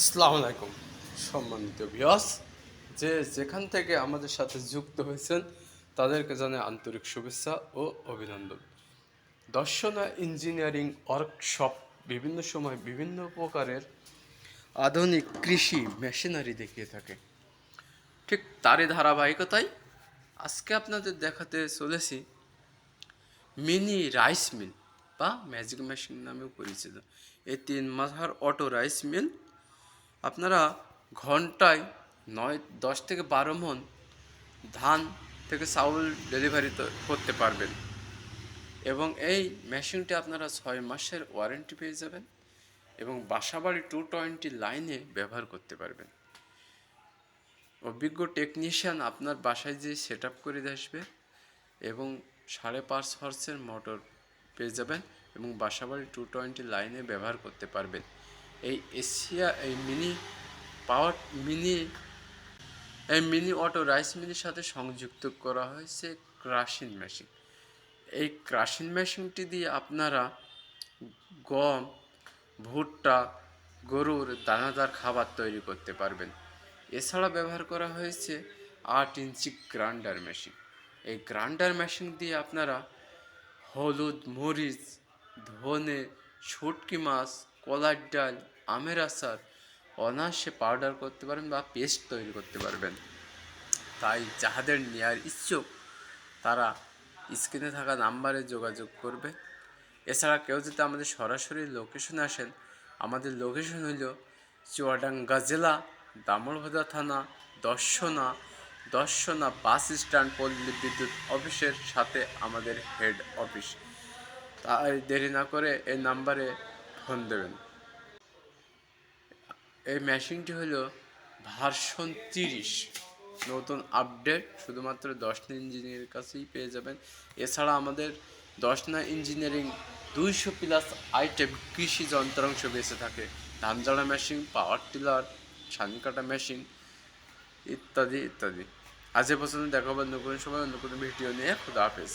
আসসালামু আলাইকুম, সম্মানিত বিয়স যে যেখান থেকে আমাদের সাথে যুক্ত হয়েছেন, তাদেরকে জানাই আন্তরিক শুভেচ্ছা ও অভিনন্দন। দর্শনা ইঞ্জিনিয়ারিং ওয়ার্কশপ বিভিন্ন সময় বিভিন্ন প্রকারের আধুনিক কৃষি মেশিনারি দেখিয়ে থাকে। ঠিক তারই ধারাবাহিকতায় আজকে আপনাদের দেখাতে চলেছি মিনি রাইস মিল বা ম্যাজিক মেশিন নামেও পরিচিত। এই তিন মাথার অটো রাইস মিল আপনারা ঘন্টায় নয়, দশ থেকে বারো মন ধান থেকে চাউল ডেলিভারি করতে পারবেন। এবং এই মেশিনটি আপনারা ছয় মাসের ওয়ারেন্টি পেয়ে যাবেন এবং বাসাবাড়ি টু টোয়েন্টি লাইনে ব্যবহার করতে পারবেন। অভিজ্ঞ টেকনিশিয়ান আপনার বাসায় যে সেট আপ করে আসবে এবং সাড়ে পাঁচ হর্সের মোটর পেয়ে যাবেন এবং বাসাবাড়ি টু টোয়েন্টি লাইনে ব্যবহার করতে পারবেন। এই এশিয়া এই মিনি পাওয়ার মিনি এই মিনি অটো রাইস মিলের সাথে সংযুক্ত করা হয়েছে ক্রাশিং মেশিন এই ক্রাশিং মেশিনটি দিয়ে আপনারা গম, ভুট্টা, গরুর দানাদার খাবার তৈরি করতে পারবেন। এছাড়া ব্যবহার করা হয়েছে আট ইঞ্চি গ্রাইন্ডার মেশিন এই গ্রাইন্ডার মেশিন দিয়ে আপনারা হলুদ, মরিচ, ধনে, শুটকি মাছ কলার ডাল, আমের আচার, অনায়াসে পাউডার করতে পারবেন বা পেস্ট তৈরি করতে পারবেন। তাই যাহাদের নেওয়ার ইচ্ছুক, তারা স্ক্রিনে থাকা নাম্বারে যোগাযোগ করবে। এছাড়া কেউ যদি আমাদের সরাসরি লোকেশনে আসেন, আমাদের লোকেশন হইল চুয়াডাঙ্গা জেলা দামোড়হদা থানা, দর্শনা দর্শনা বাস স্ট্যান্ড, পল্লী বিদ্যুৎ অফিসের সাথে আমাদের হেড অফিস তাই দেরি না করে এই নাম্বারে দেবেন। এই মেশিনটি হলো ভার্সন তিরিশ। নতুন আপডেট শুধুমাত্র দশনা ইঞ্জিনিয়ারের কাছেই পেয়ে যাবেন। এছাড়া আমাদের দশনা ইঞ্জিনিয়ারিং দুইশো প্লাস আইটেম কৃষি যন্ত্রাংশ বেঁচে থাকে। ধান ঝাড়া মেশিন পাওয়ার টিলার ছান কাটা মেশিন ইত্যাদি ইত্যাদি। আজ এ পর্যন্ত দেখা কোনো সময় অন্য কোনো ভিডিও নিয়ে। খুদা হাফেজ।